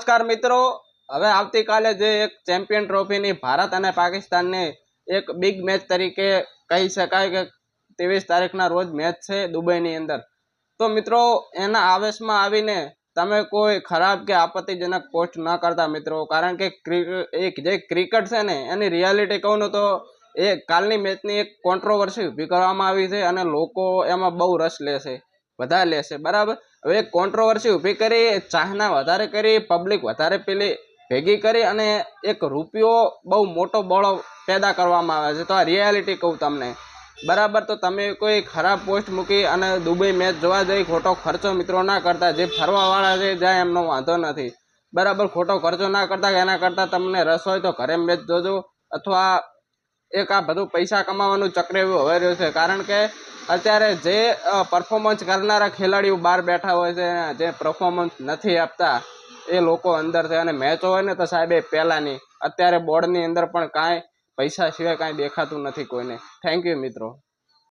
નમસ્કાર મિત્રો. હવે આવતીકાલે જે એક ચેમ્પિયન ટ્રોફીની ભારત અને પાકિસ્તાનની એક બિગ મેચ તરીકે કહી શકાય કે ત્રેવીસ તારીખના રોજ મેચ છે દુબઈની અંદર. તો મિત્રો, એના આવેશમાં આવીને તમે કોઈ ખરાબ કે આપત્તિજનક પોસ્ટ ન કરતા મિત્રો, કારણ કે એક જે ક્રિકેટ છે ને, એની રિયાલિટી કહું તો એ કાલની મેચની એક કોન્ટ્રોવર્સી ઊભી કરવામાં આવી છે અને લોકો એમાં બહુ રસ લેશે બધા લેશે બરાબર? હવે કોન્ટ્રોવર્સી ઊભી કરી, ચાહના વધારે કરી પબ્લિક વધારે પેલી ભેગી કરી અને એક રૂપિયો બહુ મોટો બળો પેદા કરવામાં આવે છે. તો આ રિયાલિટી કહું તમને. બરાબર, તો તમે કોઈ ખરાબ પોસ્ટ મૂકી અને દુબઈ મેચ જોવા જઈ, ખોટો ખર્ચો મિત્રો ના કરતા, જે ફરવાવાળા છે, જાય એમનો વાંધો નથી. બરાબર, ખોટો ખર્ચો ના કરતા, એના કરતાં તમને રસ હોય તો ઘરે મેચ જોજો. અથવા એક આ બધું પૈસા કમાવાનું ચક્ર એવું હવે રહ્યું છે. કારણ કે અત્યારે જે પરફોર્મન્સ કરનારા ખેલાડીઓ બહાર બેઠા હોય છે જે પરફોર્મન્સ નથી આપતા, એ લોકો અંદર છે. અને મેચો હોય ને તો સાહેબ એ પહેલાંની, અત્યારે બોર્ડની અંદર પણ કાંઈ પૈસા સિવાય કાંઈ દેખાતું નથી કોઈને. થેન્ક યુ મિત્રો.